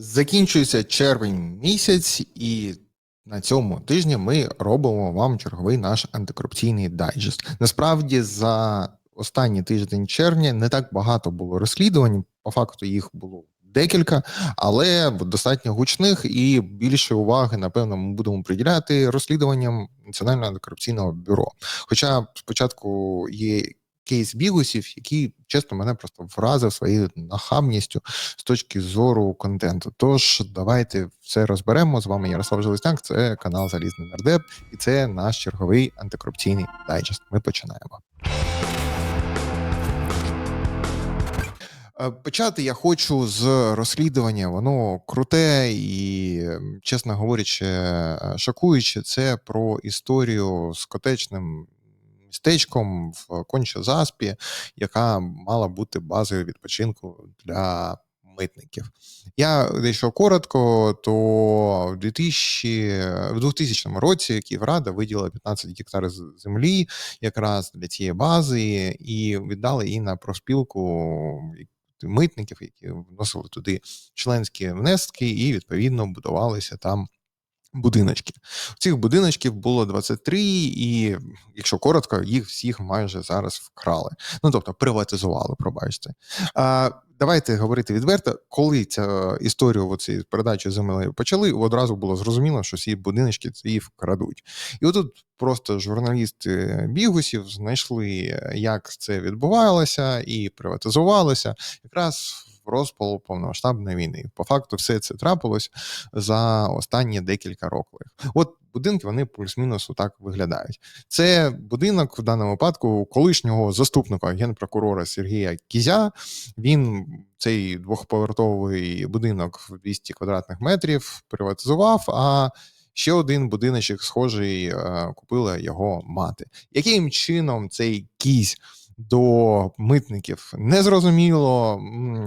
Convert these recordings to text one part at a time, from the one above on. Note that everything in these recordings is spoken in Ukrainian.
Закінчується червень місяць, і на цьому тижні ми робимо вам черговий наш антикорупційний дайджест. Насправді, за останній тиждень червня не так багато було розслідувань. По факту їх було декілька, але достатньо гучних і більше уваги, напевно, ми будемо приділяти розслідуванням Національного антикорупційного бюро. Хоча спочатку є кейс бігусів, який чесно мене просто вразив своєю нахабністю з точки зору контенту. Тож давайте все розберемо. З вами Ярослав Железняк, це канал Залізний Нардеп, і це наш черговий антикорупційний дайджест. Ми починаємо. Е, Почати я хочу з розслідування. Воно круте і, чесно говорячи, е, шокуюче. Це про історію з котечним містечком в Конча-Заспі, яка мала бути базою відпочинку для митників. Я дещо коротко, то в 2000, в 2000 році Київрада виділила 15 гектарів землі якраз для цієї бази, і віддали її на проспілку митників, які вносили туди членські внески, і відповідно будувалися там. Будиночки. Цих будиночків було 23, і, якщо коротко, їх всіх майже зараз вкрали. Ну тобто приватизували, пробачте. А, давайте говорити відверто, коли ця історія оцієї передачі землею почали, одразу було зрозуміло, що ці будиночки ці вкрадуть. І отут просто журналісти бігусів знайшли, як це відбувалося, і приватизувалося якраз в розпал повномасштабної війни. По факту, все це трапилось за останні декілька років. От будинки вони плюс-мінус отак виглядають. Це будинок в даному випадку колишнього заступника генпрокурора Сергія Кізя. Він цей двохповерховий будинок в 200 квадратних метрів приватизував. А ще один будиночок схожий е, купила його мати. Яким чином цей кізь? До митників незрозуміло.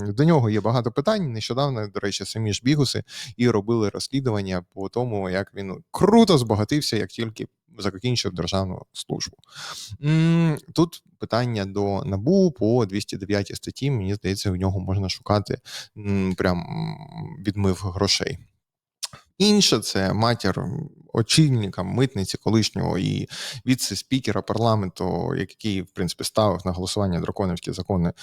До нього є багато питань. Нещодавно, до речі, самі ж бігуси і робили розслідування по тому, як він круто збагатився, як тільки закінчив державну службу. Тут питання до набу по 209 статті. Мені здається, у нього можна шукати прям відмив грошей. Інше це матір очільника митниці колишнього і віце-спікера парламенту, який, в принципі, ставив на голосування драконівські закони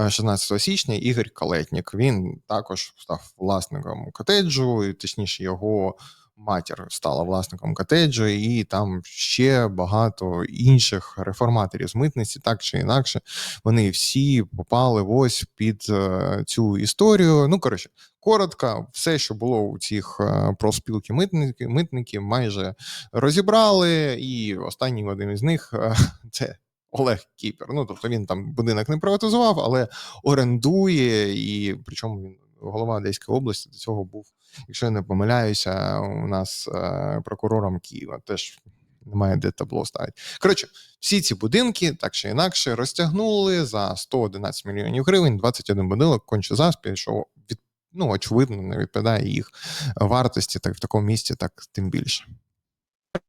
е, 16 січня, Ігор Калетнік. Він також став власником котеджу, і точніше, його матір стала власником котеджу, і там ще багато інших реформаторів з митниці, так чи інакше, вони всі попали ось під е, цю історію. Ну, коротше, коротко, все, що було у цих е, профспілки митники, митники майже розібрали, і останній один із них е, це. Олег Кіпер. Ну, тобто він там будинок не приватизував, але орендує, і причому він голова Одеської області до цього був, якщо я не помиляюся, у нас е, прокурором Києва. Теж немає де табло ставити. Коротше, всі ці будинки, так чи інакше, розтягнули за 111 мільйонів гривень, 21 будинок, конче заспі, що від, ну, очевидно, не відповідає їх вартості, так в такому місці, так тим більше.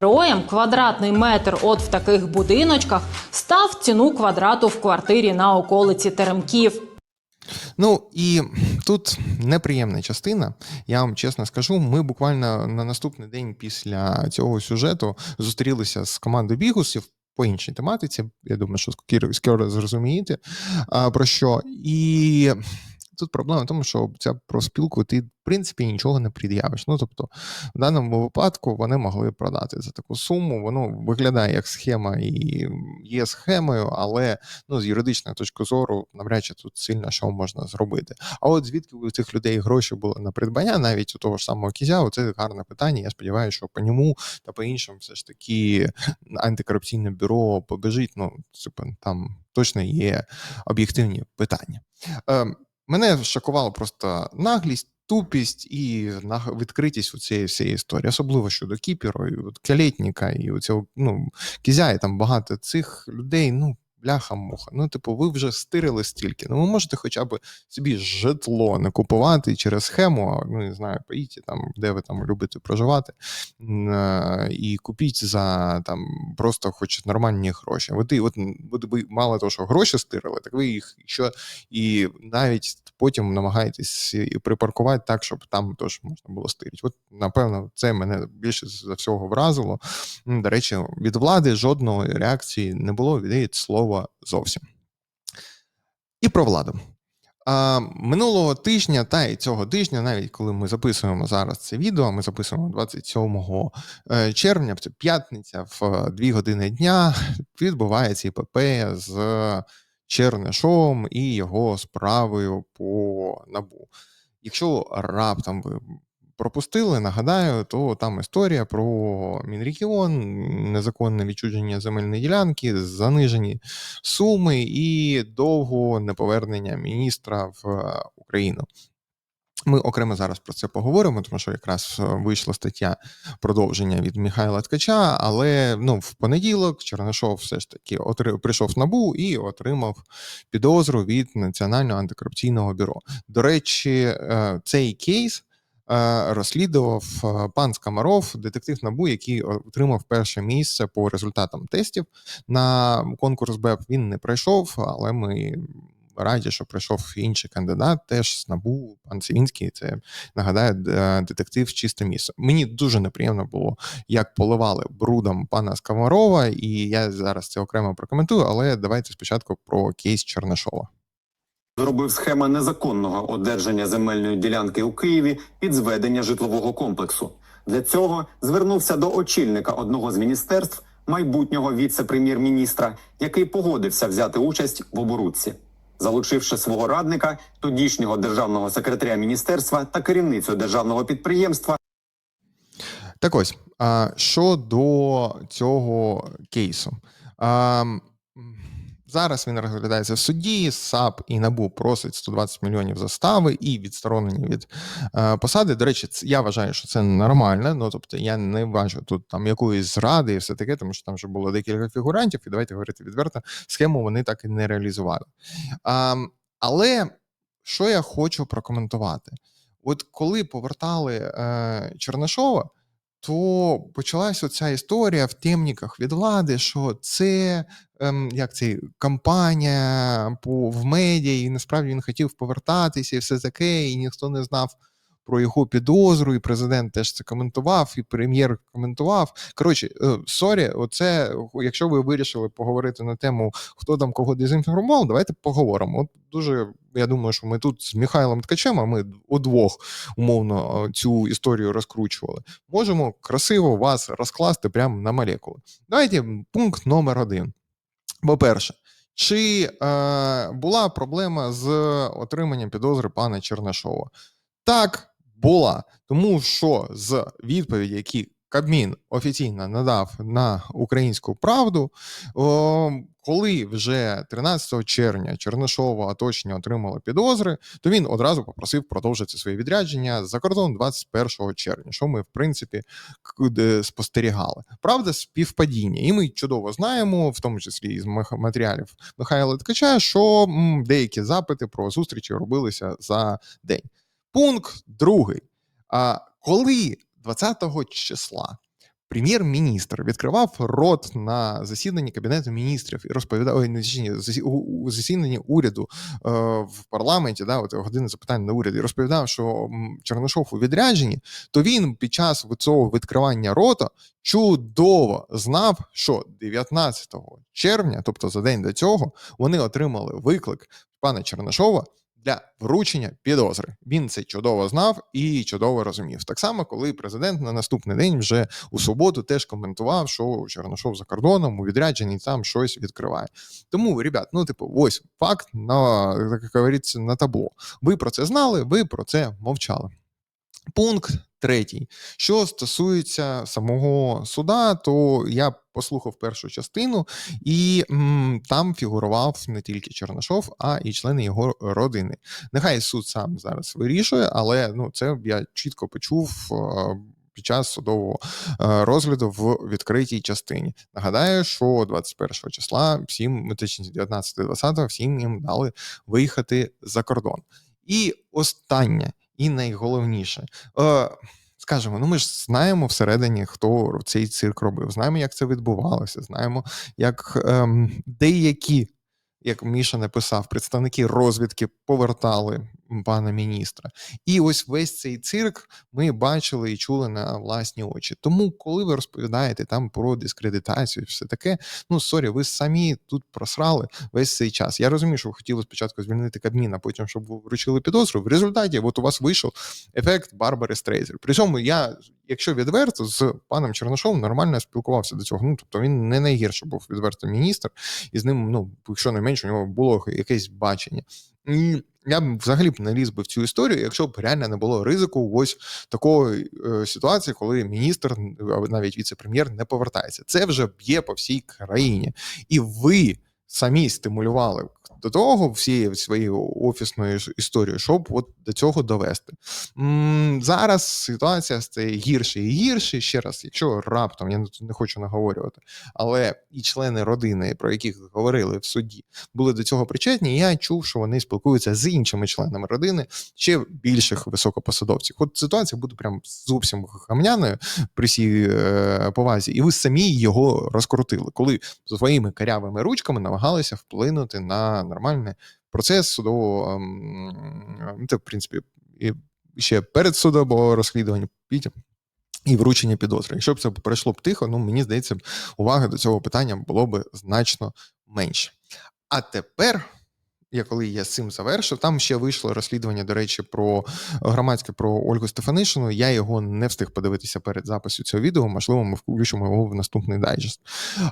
Героям квадратний метр от в таких будиночках став ціну квадрату в квартирі на околиці Теремків. Ну і тут неприємна частина. Я вам чесно скажу, ми буквально на наступний день після цього сюжету зустрілися з командою бігусів по іншій тематиці. Я думаю, що скоро зрозумієте про що. І тут проблема в тому, що ця профспілку ти, в принципі, нічого не пред'явиш. Ну тобто, в даному випадку вони могли продати за таку суму. Воно виглядає як схема і є схемою, але ну, з юридичної точки зору, навряд чи тут сильно що можна зробити. А от звідки у цих людей гроші були на придбання, навіть у того ж самого кізя, це гарне питання. Я сподіваюся, що по ньому та по іншим все ж таки антикорупційне бюро побежить. Ну, типу, там точно є об'єктивні питання. Мене шокувала просто наглість. Тупість і відкритість у цієї всієї історії, особливо щодо кіпіро, і от Калєтніка, і у цього ну, Кізя, і там багато цих людей. Ну бляха-муха. Ну, типу, ви вже стирили стільки. Ну, ви можете хоча б собі житло не купувати через схему, ну, не знаю, поїдьте там, де ви там любите проживати, е, і купіть за там просто хоч нормальні гроші. Ви, ти, от, ви мало того, що гроші стирили, так ви їх ще і навіть потім намагаєтесь припаркувати так, щоб там теж можна було стирити. От, напевно, це мене більше за всього вразило. До речі, від влади жодної реакції не було від її слова зовсім. І про владу. А, минулого тижня, та й цього тижня, навіть коли ми записуємо зараз це відео, ми записуємо 27 е, червня, це п'ятниця, в 2 години дня відбувається ІПП з Чернишовим і його справою по набу. Якщо раптом ви пропустили, нагадаю, то там історія про Мінрегіон, незаконне відчуження земельної ділянки, занижені суми і довго неповернення міністра в е, Україну. Ми окремо зараз про це поговоримо, тому що якраз е, вийшла стаття продовження від Михайла Ткача, але ну, в понеділок Чернишов все ж таки отри... прийшов в набу і отримав підозру від Національного антикорупційного бюро. До речі, е, цей кейс розслідував е, пан Скамаров, детектив НАБУ, який отримав перше місце по результатам тестів на конкурс БЕП. Він не пройшов, але ми раді, що прийшов інший кандидат, теж з НАБУ, пан Сівінський. Це нагадаю, д- детектив чисте місце. Мені дуже неприємно було, як поливали брудом пана Скамарова, і я зараз це окремо прокоментую, але давайте спочатку про кейс Чернишова. Зробив схема незаконного одержання земельної ділянки у Києві під зведення житлового комплексу. Для цього звернувся до очільника одного з міністерств, майбутнього віце-прем'єр-міністра, який погодився взяти участь в оборудці, залучивши свого радника, тодішнього державного секретаря міністерства та керівницю державного підприємства Так ось, а, щодо цього кейсу. А, зараз він розглядається в суді. САП і НАБУ просить 120 мільйонів застави і відсторонення від е, посади. До речі, я вважаю, що це нормально. Ну тобто, я не бачу тут там якоїсь зради і все таке, тому що там вже було декілька фігурантів, і давайте говорити відверто, схему вони так і не реалізували. А, але що я хочу прокоментувати? От коли повертали е, Чернишова, то почалася ця історія в темніках від влади, що це ем, як це кампанія по в медіа, і насправді він хотів повертатися, і все таке, і ніхто не знав про його підозру, і президент теж це коментував, і прем'єр коментував. Коротше, е, сорі, оце, якщо ви вирішили поговорити на тему, хто там кого дезінформував, давайте поговоримо. От дуже я думаю, що ми тут з Михайлом Ткачем, а ми удвох умовно е, цю історію розкручували. Можемо красиво вас розкласти прямо на молекули. Давайте пункт номер один. По-перше, чи е, була проблема з отриманням підозри пана Чернишова? Так, була. Тому що з відповіді, які Кабмін офіційно надав на українську правду, коли вже 13 червня Чернишова оточення отримало підозри, то він одразу попросив продовжити своє відрядження за кордон 21 червня, що ми в принципі спостерігали. Правда, співпадіння, і ми чудово знаємо, в тому числі із матеріалів Михайла Ткача, що деякі запити про зустрічі робилися за день. Пункт другий. А коли 20 числа прем'єр-міністр відкривав рот на засіданні кабінету міністрів і розповідав ой, не засіданні уряду е, в парламенті, да, от години запитань на уряд, і розповідав, що м, Чернишов у відрядженні, то він під час цього відкривання рота чудово знав, що 19 червня, тобто за день до цього, вони отримали виклик пана Чернишова для вручення підозри. Він це чудово знав і чудово розумів. Так само, коли президент на наступний день вже у суботу теж коментував, що Чернишов за кордоном у відрядженні там щось відкриває. Тому, ребят, ну типу, ось факт на як говориться, на табло. Ви про це знали, ви про це мовчали. Пункт третій. Що стосується самого суда, то я послухав першу частину, і м, там фігурував не тільки Чернишов, а і члени його родини. Нехай суд сам зараз вирішує, але ну це я чітко почув. е, під час судового е, розгляду в відкритій частині. Нагадаю, що 21 числа всім, точніше 19-20 всім їм дали виїхати за кордон. І останнє, і найголовніше. Е, Скажемо, ну ми ж знаємо всередині, хто цей цирк робив. Знаємо, як це відбувалося. Знаємо, як е, деякі, як Міша написав, представники розвідки повертали пана міністра. І ось весь цей цирк ми бачили і чули на власні очі. Тому, коли ви розповідаєте там про дискредитацію, і все таке, ну сорі, ви самі тут просрали весь цей час. Я розумію, що ви хотіли спочатку звільнити Кабмін, а потім, щоб ви вручили підозру. В результаті, от у вас вийшов ефект Барбари Стрейзер. Причому я, якщо відверто, з паном Черношовим нормально спілкувався до цього. Ну тобто він не найгірше був відверто міністр, і з ним, ну, якщо не менше, у нього було якесь бачення. І я б взагалі б не ліз би в цю історію, якщо б реально не було ризику ось такої е, ситуації, коли міністр, або навіть віце-прем'єр, не повертається. Це вже б'є по всій країні, і ви самі стимулювали до того всією своєю офісною ж історією, щоб от до цього довести. Зараз ситуація стає гірше і гірше. Ще раз, якщо раптом я не- хочу наговорювати, але і члени родини, про яких говорили в суді, були до цього причетні. Я чув, що вони спілкуються з іншими членами родини ще більших високопосадовців. От ситуація буде прям зовсім гамняною при всій е, повазі, і ви самі його розкрутили, коли своїми карявими ручками намагалися вплинути на нормальний процес судового, ем, це в принципі і ще перед судового розслідування, потім і вручення підозри. Якщо б це пройшло б тихо, ну мені здається, уваги до цього питання було б значно менше. А тепер. Я коли я з цим завершив, там ще вийшло розслідування, до речі, про громадське про Ольгу Стефанишину. Я його не встиг подивитися перед записом цього відео. Можливо, ми включимо його в наступний дайджест.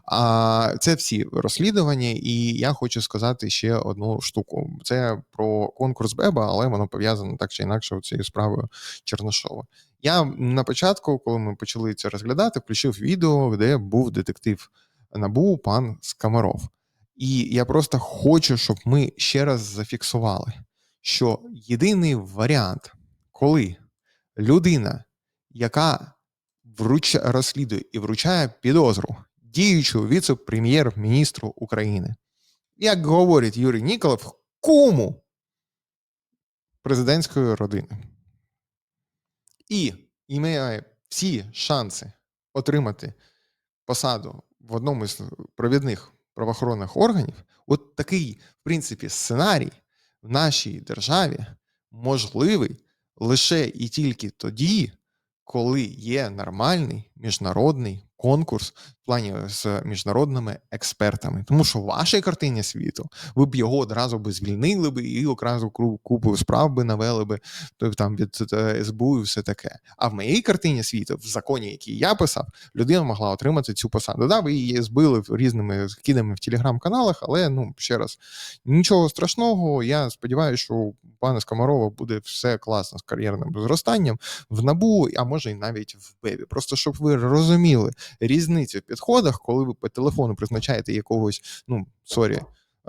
А це всі розслідування, і я хочу сказати ще одну штуку: це про конкурс Беба, але воно пов'язано так чи інакше цією справою Черношова. Я на початку, коли ми почали це розглядати, включив відео, де був детектив набу пан Скамаров. І я просто хочу, щоб ми ще раз зафіксували, що єдиний варіант, коли людина, яка вруч... розслідує і вручає підозру діючого віце-прем'єр-міністру України, як говорить Юрій Ніколов, куму президентської родини, і має всі шанси отримати посаду в одному з провідних правоохоронних органів, от такий, в принципі, сценарій в нашій державі можливий лише і тільки тоді, коли є нормальний міжнародний конкурс плані з міжнародними експертами. Тому що в вашій картині світу ви б його одразу би звільнили би і одразу купу справ би навели би там від е, СБУ і все таке. А в моїй картині світу, в законі, який я писав, людина могла отримати цю посаду. Да, ви її збили різними скидами в телеграм-каналах, але ну ще раз, нічого страшного. Я сподіваюся, що у пана Скомарова буде все класно з кар'єрним зростанням в набу, а може й навіть в Бебі. Просто щоб ви розуміли різницю в підходах, коли ви по телефону призначаєте якогось, ну сорі.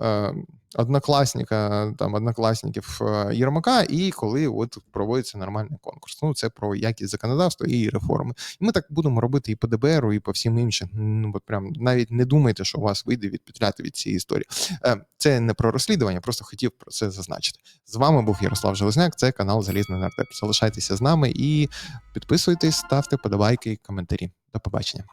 е, Однокласника, там однокласників е, Єрмака, і коли от проводиться нормальний конкурс. Ну це про якість законодавства і реформи. І ми так будемо робити і по ДБРу, і по всім іншим. Ну от прям навіть не думайте, що у вас вийде відпетляти від цієї історії. Е, Це не про розслідування, просто хотів про це зазначити. З вами був Ярослав Железняк. Це канал Залізний Нардеп. Залишайтеся з нами і підписуйтесь, ставте подобайки, коментарі. До побачення.